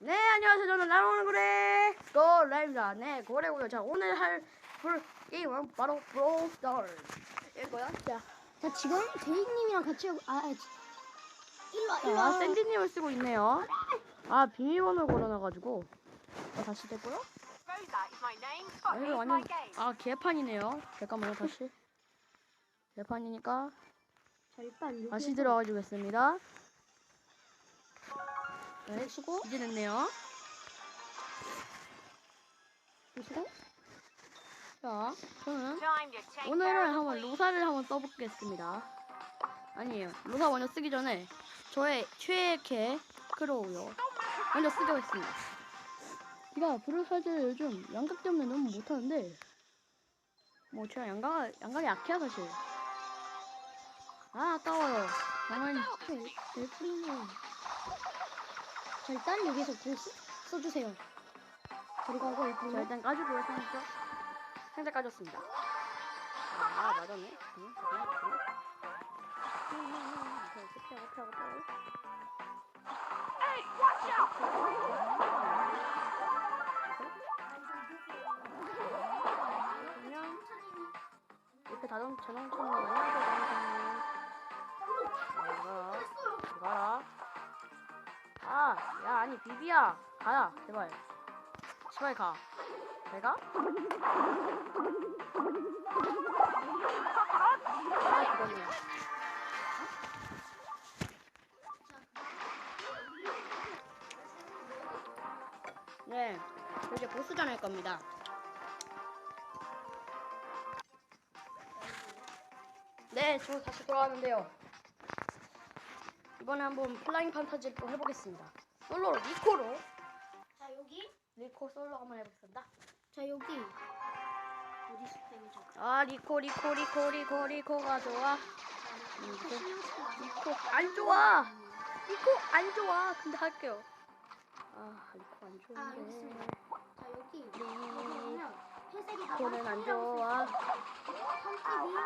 네, 안녕하세요. 저는 나오는 고래 고래입니다. 네, 고래고요. 자, 오늘 할풀 게임은 바로 브로스타를 이거야. 자, 자 지금 대익님이랑 같이 하고 아, 아 일로 와 일로 자, 와 샌디님을 쓰고 있네요. 아, 비밀번호 걸어놔가지고 어, 다시 됐고요. 아, 이거 완전. 아 개판이네요. 잠깐만요, 다시. 개판이니까 자 일단 여기 다시 들어가주겠습니다. 네, 수고 이제 됐네요. 보시고 자, 저는 오늘은 한번. 로사를 한번 써보겠습니다. 아니에요. 로사 먼저 쓰기 전에 저의 최애 크로우요. 먼저 쓰겠습니다. 제가 브루사즈 요즘 양각 때문에 너무 못하는데 뭐 제가 양각 양각이 약해요 사실. 아 아까워요. 가만히 델프리님 자 일단 여기서 공 쓰, 써주세요 그리고 하고 자 일단 까주고요 상자. 상자 까줬습니다. 아 맞았네. 응, 잠깐만, 잠깐만. 이렇게 피하고 피하고 피하고. Hey, watch out! 그러면 옆에 자동 자동차는 비비야 가야 제발 제발 가 내가? 아 죽었네요 네 이제 보스전 할 겁니다 네, 저 다시 돌아왔는데요. 이번에 한번 플라잉 판타지를 또 해보겠습니다. 솔로로, 리코로. 자 여기 리코 솔로 한번 해보겠습니다. 자 여기 어디 스팸이죠 아, 리코, 리코, 리코, 리코, 리코가 좋아. 음, 리코, 리코 안 좋아. 리코 안 좋아. 근데 할게요. 아, 리코 안아 좋은데. 여기 있습니다 자 여기 여기 네. 보면 회색이 리코는 안 좋아. 선집이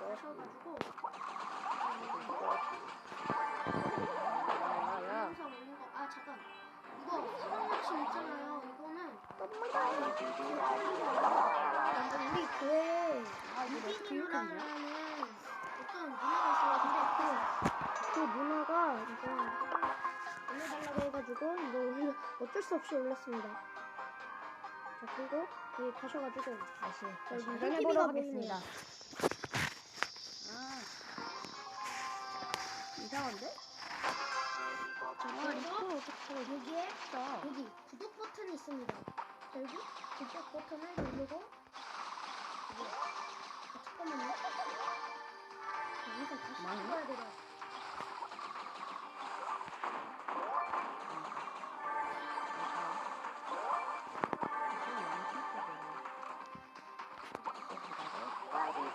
하셔가지고 이거 올려- 어쩔 수 없이 올렸습니다. 자 그리고 여기 가셔가지고 다시, 다시 해보도록 보이네요. 하겠습니다. 아, 이상한데? 자 그리고 자, 여기에 자, 여기 구독 버튼이 있습니다. 자, 여기 구독 버튼을 누르고. 아, 잠깐만요. 여기서 다시? 찍어야 돼요.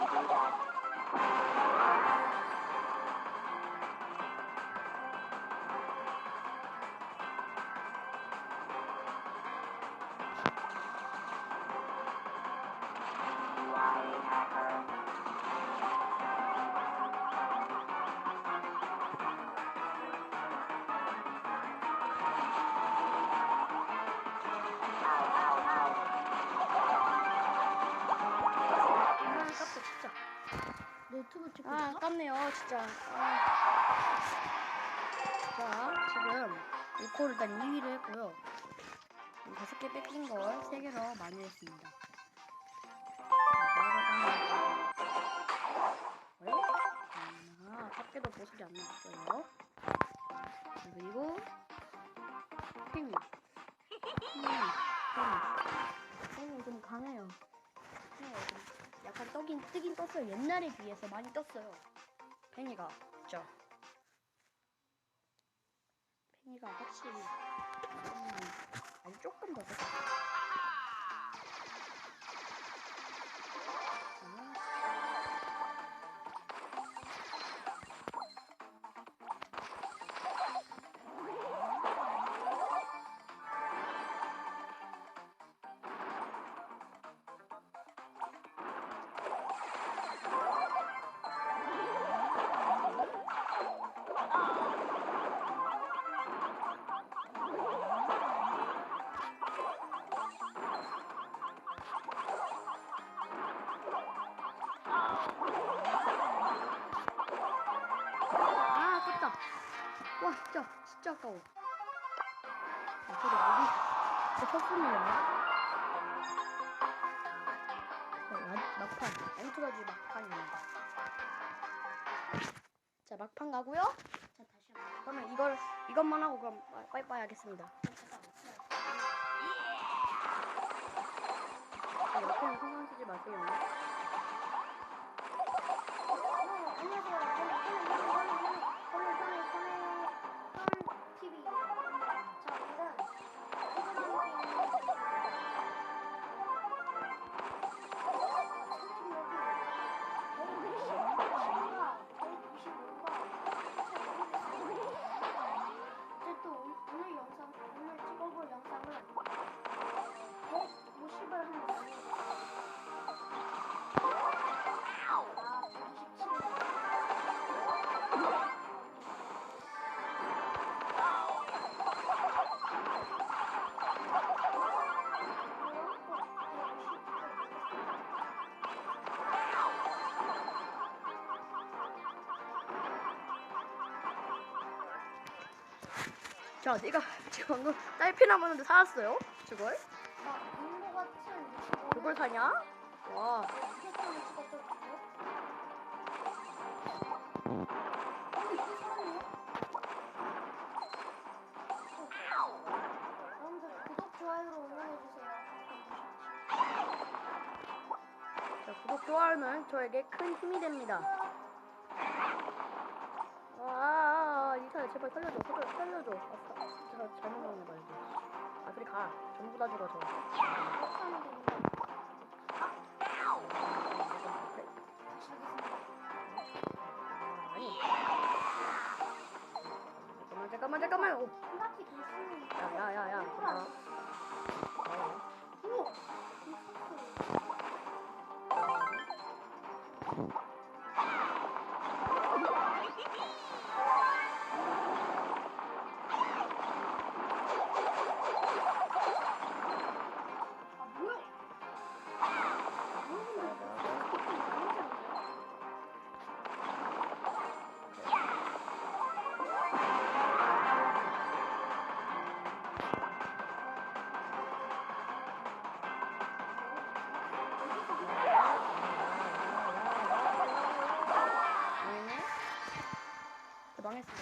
Thank you. 진짜. 아. 자, 지금 1코를 일단 2위를 했고요. 음, 다섯 개 뺏긴 걸 3개로 만회했습니다. 왜? 아, 밖에도 보석이 안 나왔어요. 자, 그리고 팽이. 팽이. 팽이. 팽이 좀 강해요. 네, 좀 약간 떠긴 뜨긴 떴어요. 옛날에 비해서 많이 떴어요. 팽이가 그죠? 팽이가 확실히 음, 아주 조금 더 떴어 아, 아깝다. 와, 진짜, 진짜 아까워. 아, 컸습니다. 자, 막- 막판, 엔투라지 막판입니다. 자, 막판 가고요. 자, 다시 한 번. 그러면 이걸, 이것만 하고 그럼 빠- 빠이빠이 하겠습니다. 자, 옆에는 신경 쓰지 마세요. 어, 안녕하세요. 자 내가 지금 방금 딸피나무는데 사왔어요 저걸 그걸 사냐? 와 좋아요를 응원해주세요. 자, 구독, 좋아요는 저에게 큰 힘이 됩니다. 살려줘 살려줘 살려줘 살려줘 아싸 제가 잘못 먹는 거 알지 아 그리 가 전부 다 죽어 저 아니 잠깐만 잠깐만 잠깐만 오. 한 바퀴 돌수는 야야야야 아. 어. 오! 미쳤어.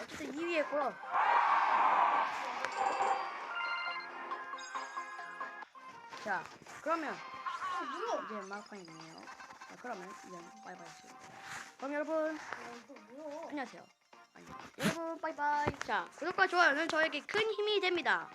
자, 망했어. 어쨌든 2위 했고요. 자, 그러면 이제 막판이네요. 자, 그러면 이제 바이바이 하겠습니다. 그럼 여러분? 안녕하세요. 아니, 여러분, 바이바이. 자, 구독과 좋아요는 저에게 큰 힘이 됩니다.